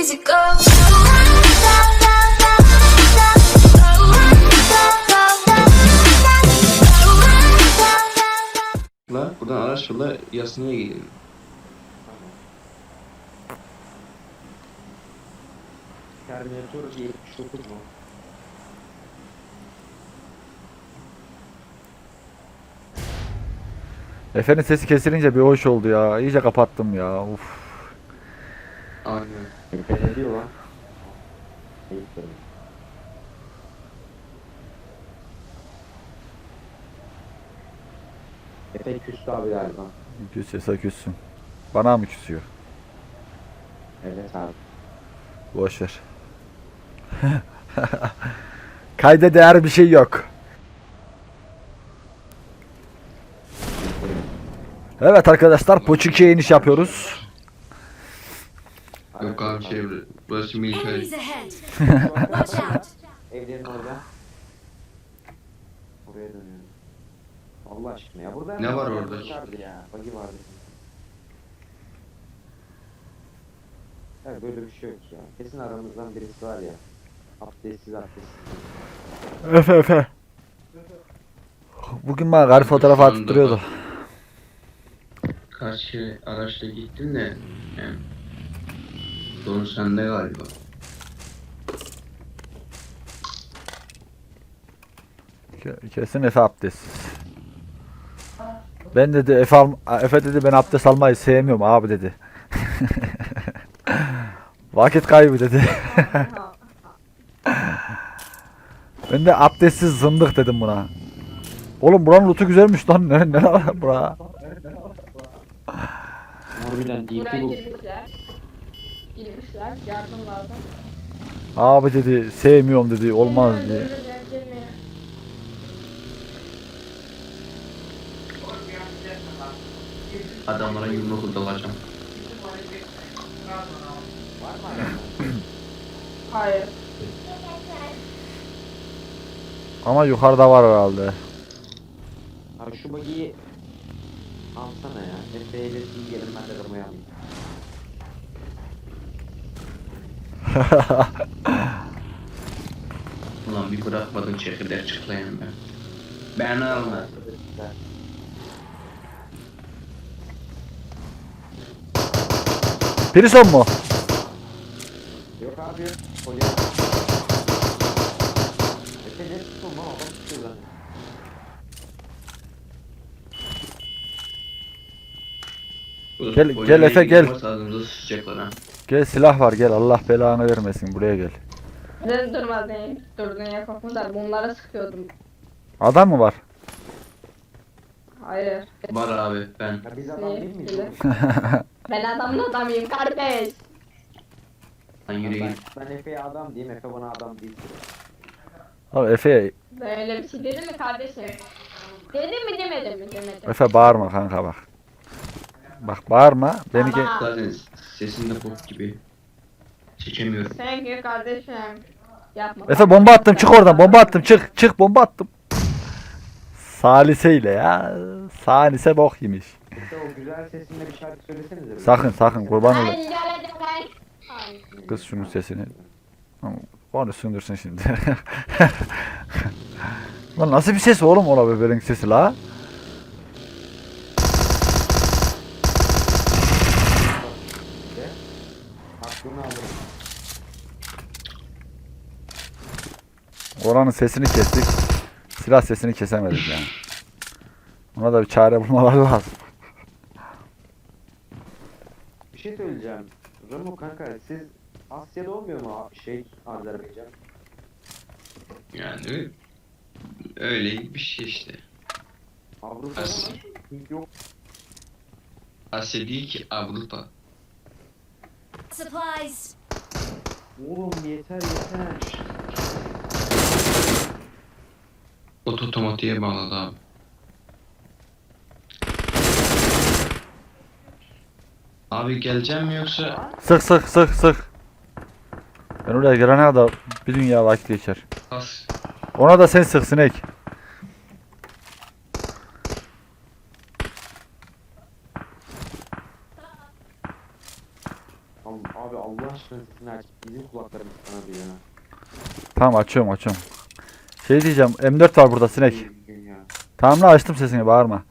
easy go. La buradan araç yolla Yasin'e gidelim. Terminator 79 mu? Efe'nin sesi kesilince bir hoş oldu ya. İyice kapattım ya. Uf. Aynen. Efe ne diyor lan? Ayıp sorun. Efe küstü abi galiba. Küsüyorsa küssün. Bana mı küsüyor? Evet abi. Boş ver. Kayda değer bir şey yok. Evet arkadaşlar Poçiki'ye iniş yapıyoruz. Yok abi şey burası militer. Enemies ahead. Watch out. Evlerin orada. Oraya dönüyorum. Allah aşkına ya burada Ne var orada? Vardı ya. Bagi vardı. Ya böyle bir şey yok ya. Kesin aramızdan birisi var ya. Abdestsiz abdestsiz. Efe Efe. Bugün bana garip fotoğraf atıp duruyordu. Karşı araçla gittim de yani sorun sende galiba. Ke- Kesin Efe abdestsiz. Ben dedi Efe, al- Efe dedi ben abdest almayı sevmiyorum abi dedi. Vakit kaybı dedi. ben de abdestsiz zındık dedim buna. Oğlum buranın lootu güzelmiş lan. Ne, ne lan bura? Harbiden bu. Girmişler. Yardım lazım. Abi dedi sevmiyorum dedi olmaz diye. Girmeyin, girmeyin. Adamlara yumruk udalacağım. Hayır. Ama yukarıda var herhalde. Abi şu bagiyi alsana ya. Efe'ye de iyi gelin ben de Roma'ya alayım. Ulan bir bırakmadın çekirdek çıklayayım ben. Ben alma. Güzel. Prison mu? Yok abi. Kolye. Efe ne tutun lan adam tutuyor zaten. Gel- gel Efe, gel. Ağzımıza sıçacaklar ha. Gel silah var gel Allah belanı vermesin buraya gel. Ben durmadım. Durdun yapamadılar. Bunlara sıkıyordum. Adam mı var? Hayır. Var abi ben. Ya biz adam değil miyiz? Ben adamın adamıyım kardeş. Lan yürü Ben, git. ben Efe'ye adam diyeyim. Efe bana adam değil. Abi Efe, Böyle bir şey dedi mi kardeşim? Dedim mi demedim mi demedim. Efe bağırma kanka bak. Bak bağırma. Beni ge- Zaten sesin de bok gibi. Çekemiyorum. sen ki kardeşim. Yapma. Efe bomba attım çık oradan bomba attım çık çık bomba attım. Saliseyle ya. Salise bok yemiş. Efe o güzel sesinle bir şarkı söylesenize. bir. Sakın sakın kurban gel. Kız şunun sesini. Onu sündürsün şimdi. Lan nasıl bir ses oğlum ola bebeğin sesi la? Oranın sesini kestik. Silah sesini kesemedik yani. Ona da bir çare bulmaları lazım. Bir şey söyleyeceğim. Ramo kanka siz Asya'da olmuyor mu şey Azerbaycan? Yani öyle bir şey işte. Avrupa'da Asya. mı? Yok. Asya değil ki Avrupa. Supplies. Oğlum yeter yeter. Ototomatiğe bağladı abi. Abi geleceğim mi yoksa Sık sık sık sık. Ben oraya gelene kadar bir dünya vakit geçer. pas Ona da sen sık sinek. Abi, abi Allah aşkına aç. Bizim kulaklarımız sana duyuyor. Tamam açıyorum açıyorum. Şey diyeceğim M4 var burada sinek. Tamam lan açtım sesini bağırma.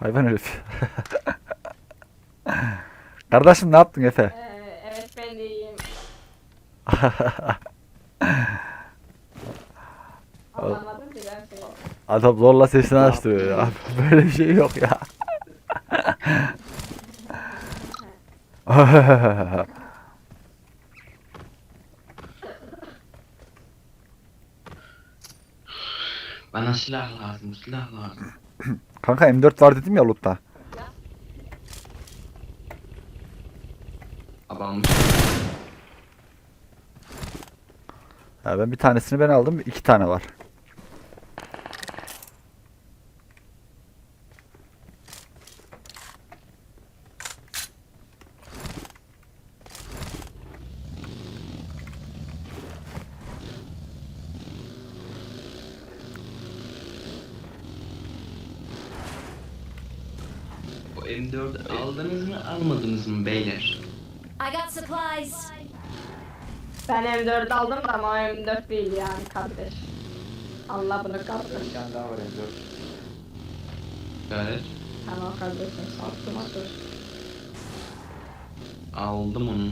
Hayvan herif. Kardeşim ne yaptın Efe? Ee, evet ben de iyiyim. Anlamadım ki ben seni. Adam zorla sesini açtırıyor ya. Böyle bir şey yok ya. Bana silah lazım, silah lazım. Kanka M4 var dedim ya loot'ta. Abi almış. Ha, ben bir tanesini ben aldım. iki tane var. O M4 aldınız mı, almadınız mı beyler? I got supplies. Ben M4 aldım da ama o M4 değil yani kardeş. Allah bunu Bir kardeş. tane daha var M4. Evet. Tamam kardeşim sattım dur. Aldım onu.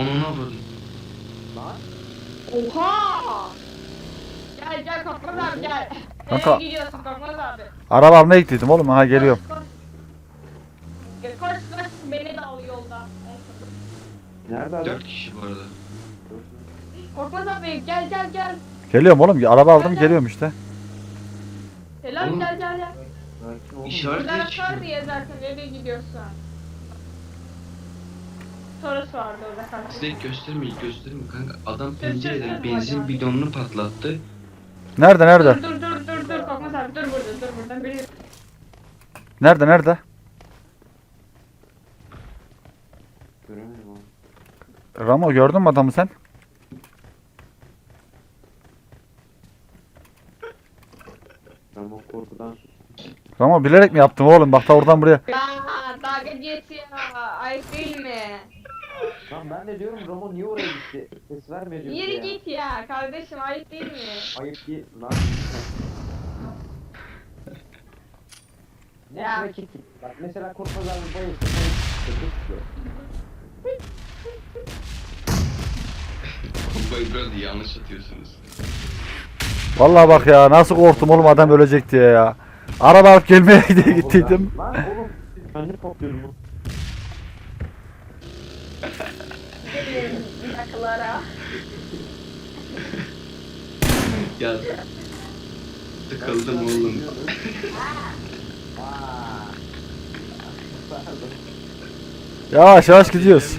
Onu ne vurdun? Lan. Oha! Gel gel abi gel. Kanka. Nereye gidiyorsun Korkmaz abi? Araba almaya gittiydim oğlum. Ha geliyorum. Koş, koş. Gel, Koş koş beni de al yolda. Nerede adam? Dört kişi bu arada. Korkmaz abi gel gel gel. Geliyorum oğlum. Araba aldım geliyorum işte. Helal Oğlum. gel gel gel. İşaret Buradan de sor çıkıyor. diye zaten nereye gidiyorsun? Sorusu vardı orada kanka. Size göstermeyin, göstermeyin kanka. Adam pencereden benzin bidonunu patlattı. Nerede nerede? Dur dur dur dur biri. Nerede nerede? Ramo gördün mü adamı sen? Tamam korkudan sus. Ramo bilerek mi yaptın oğlum? Bak da oradan buraya. Ya dalga geçiyor ayıp değil mi? Lan ben de diyorum Ramo niye oraya gitti? Ses vermiyor diyor Yürü ya. git ya kardeşim ayıp değil mi? Ayıp ki lan. Ne Ya. rakip? Bak mesela Korkmaz abi bayılsın. bayılsın. Bombayı biraz yanlış atıyorsunuz. Vallahi bak ya nasıl korktum oğlum adam ölecek diye ya. Araba alıp gelmeye diye gittiydim. Lan oğlum ben ne topluyorum bu? Gidelim yakılara. Ya tıkıldım oğlum. Yavaş yavaş gidiyoruz.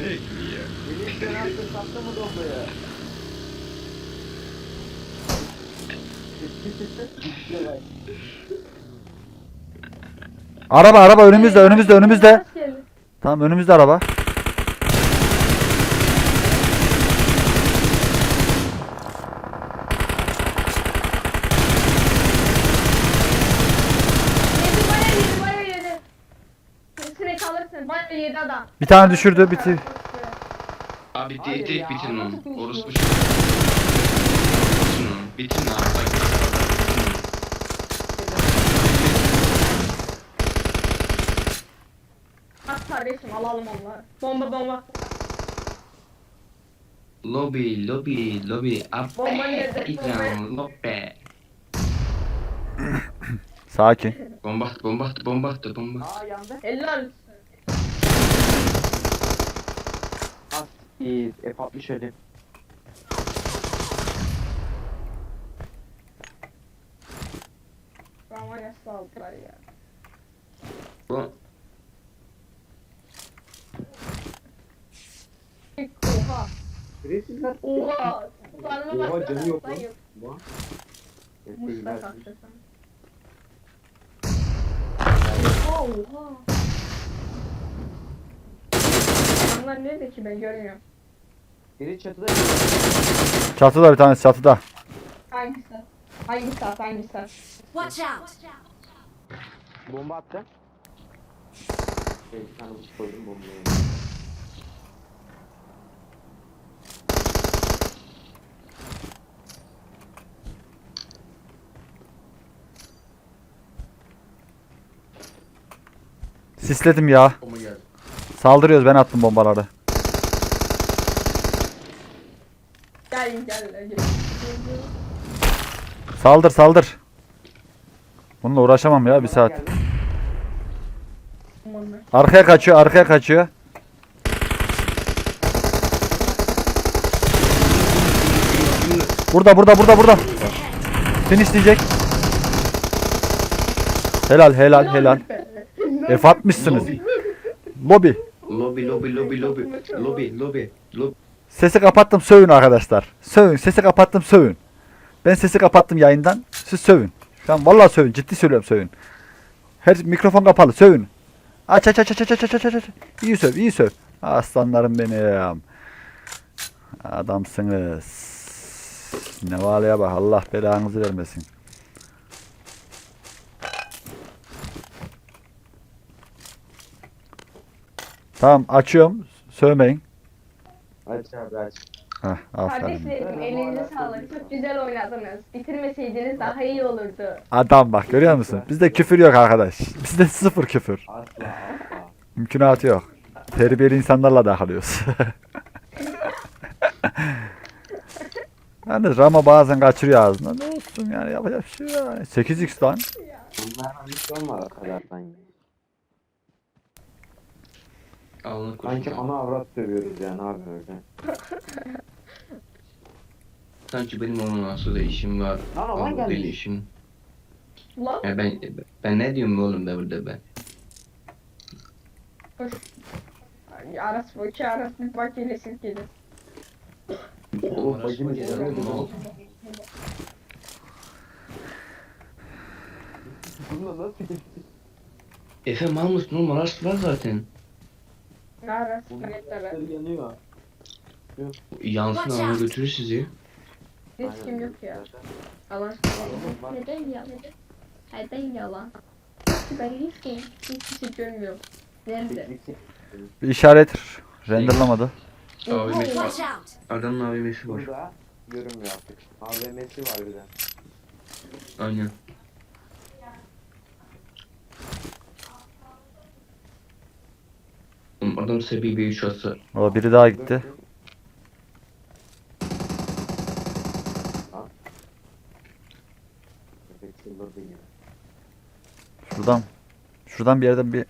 Araba araba önümüzde önümüzde önümüzde. Tamam önümüzde araba. Yedi baya yedi baya yedi. Hepsine kalırsın baya yedi adam. Bir tane düşürdü bitir. Abi Hayır tek tek ya, bitirin onu. nasıl bir Orospu şu. Bitirin onu. Bitirin abi. Bak, kardeşim alalım onları. Bomba bomba. Lobby, lobby, lobby. Bomba nerede? İkram, lobby. Sakin. Bomba attı, bomba attı, bomba attı, bomba. Aa yandı. Helal olsun. Az. İyi. F60 öyle. Ama yaslı aldılar ya. Bu Oha. Resimler. Oha. Kulağıma Oha, bak. canı yok lan. Mustafa F60 kalktı. Oha oha. Adamlar nerede ki ben görmüyorum. Biri çatıda. Çatıda bir tanesi çatıda. Hangisi? Hangi saat hangi saat? Watch out. Bomba attı. Şey, bir tane buz koydum bombayı. Sisledim ya. Bomba geldi. Saldırıyoruz ben attım bombaları. Saldır saldır. Bununla uğraşamam ya bir saat. Arkaya kaçıyor arkaya kaçıyor. Burada burada burada burada. Finish diyecek. Helal helal helal. F atmışsınız. Lobi. Lobby lobby lobby lobby lobby lobby lobby. Sesi kapattım sövün arkadaşlar. Sövün. Sesi kapattım sövün. Ben sesi kapattım yayından. Siz sövün. Tamam vallahi sövün. Ciddi söylüyorum sövün. Her mikrofon kapalı sövün. Aç aç aç aç aç aç aç aç. İyi söv, iyi söv. Aslanlarım benim. Adamsınız. Ne valaya bak Allah belanızı vermesin. Tamam açıyorum. Sövmeyin. Aç abi aç. Heh, aferin. Kardeşlerim elinize sağlık. Çok güzel oynadınız. Bitirmeseydiniz daha iyi olurdu. Adam bak görüyor musun? Bizde küfür yok arkadaş. Bizde sıfır küfür. Asla asla. Mümkünatı yok. Terbiyeli insanlarla da kalıyoruz. yani Rama bazen kaçırıyor ağzına. Ne olsun yani yapacak bir şey yok. yani. 8x lan. Bunlar hiç olmadı kadar sanki. Alnı Sanki ana avrat dövüyoruz yani abi öyle. Sanki benim onun nasıl da işim var. Lan gelmiş. değil işim. Lan Ya ben ben ne diyorum oğlum be burada ben. Aras bu iki Aras bir bak iyilesin gelir. Oğlum Arası bacını mı gelir, seviyorum. ne oldu? Bununla nasıl Efe mal mısın oğlum? Aras var zaten. Bunlar yeter. yanıyor. Yansın Watch ama out. götürür sizi. Riskim yok ya. Alan. Bak, Neden yalan? Neden yalan? Ben riskim. Hiçbir şey görmüyorum. Nerede? Bir işaret renderlamadı. AVM'si var. Watch out! Adamın AVM'si var. Burada görünmüyor artık. AVM'si var bir de. Aynen. Adam sebebi bir üç atsa. O biri daha gitti. Şuradan. Şuradan bir yerden bir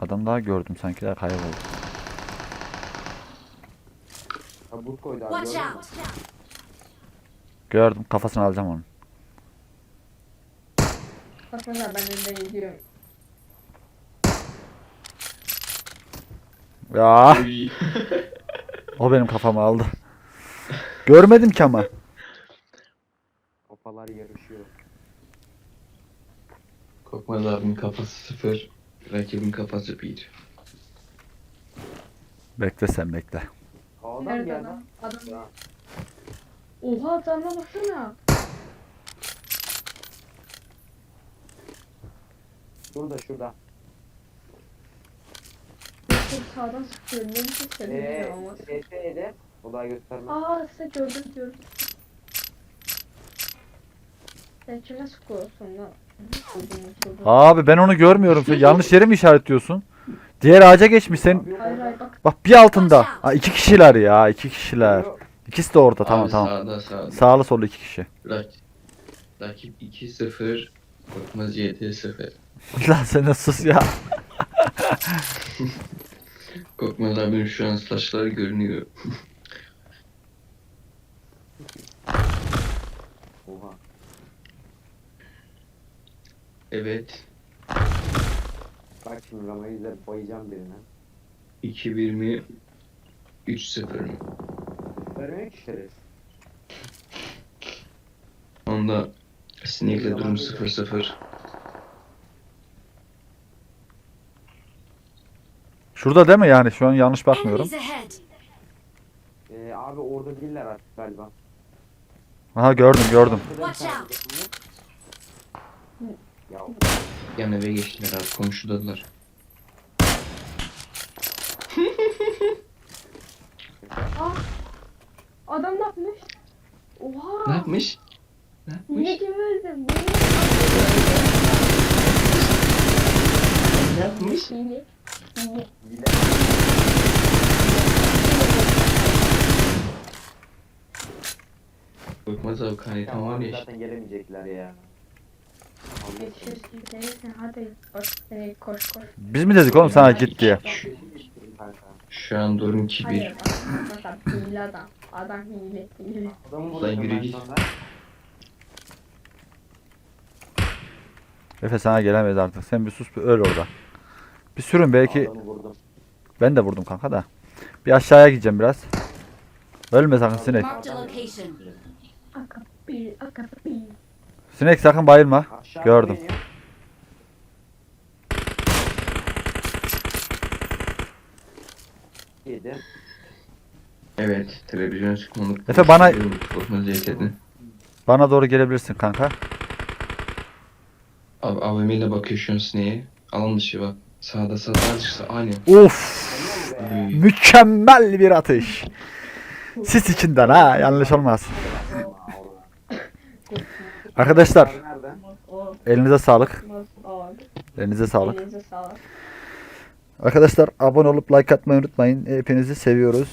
adam daha gördüm sanki de kayboldu. Ha buz koydu abi Watch gördün mü? out! Gördüm kafasını alacağım onun. Bakın ben önden gidiyorum. Ya o benim kafamı aldı. Görmedim ki ama. Kafalar yarışıyor. Korkmaz abinin kafası sıfır. Rakibin kafası bir. Bekle sen bekle. Nerede geldi. adam? Adam. Ya. Oha adama baksana. Şurada şurada. Çok sağdan sıkıyor. Ne biçim Eee söylüyor ama. SS'de o daha göstermez. Aa size gördüm gördüm. Sen kime sıkıyorsun lan? Çocuğum, çocuğum. Abi ben onu görmüyorum. Sen yanlış yere mi işaretliyorsun? Diğer ağaca geçmiş sen. Hayır hayır bak. Bak bir altında. Ha, iki kişiler ya iki kişiler. İkisi de orada tamam Abi tamam. Sağda sağda. Sağlı sollu iki kişi. Rak rakip 2-0. Korkmaz 7-0. Lan sen de sus ya. Korkmaz abinin şu an saçları görünüyor. Oha. Evet. Bak şimdi Rama'yı izler bayacağım birine. 2-1 mi? 3-0 mı? Vermiyor ki şeref. Onda Snake'le durum 0-0. Şurada değil mi yani? Şu an yanlış bakmıyorum. Ee, abi orada değiller artık galiba. Aha gördüm gördüm. Ya Yan eve geçtiler abi komşudadılar. Adam ne yapmış? Oha. Ne yapmış? Ne yapmış? Yine kim öldü? Ne yapmış? Korkmaz abi kaytan var ya işte. zaten gelemeyecekler ya. Yetişirsin sen hadi. Koş, koş koş. Biz mi dedik oğlum sana git diye. Şu an durum 2-1. Hayır. Bak hile adam. Adam hile hile. Adamı vuracağım yürü ben git. sonra. Efe sana gelemez artık. Sen bir sus bir öl orada. Bir sürün belki. Adamı vurdum. Ben de vurdum kanka da. Bir aşağıya gideceğim biraz. Ölme sakın sinek. Marked a location. Akapi, akapi. Sinek sakın bayılma. Aşağı Gördüm. iniyor. Yedi. Evet televizyon çıkmalık. Efe, bana- yeterli. Bana doğru gelebilirsin kanka. Abi AVM ile bakıyor şu an sineğe. Alan dışı bak. Sağda sağda çıksa aynı. Uf! Uy. Mükemmel bir atış. Sis içinden ha yanlış olmaz. Arkadaşlar Nerede? Elinize sağlık. Elinize sağlık. Arkadaşlar abone olup like atmayı unutmayın. Hepinizi seviyoruz.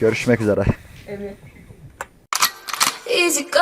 Görüşmek üzere. Evet. Easy go.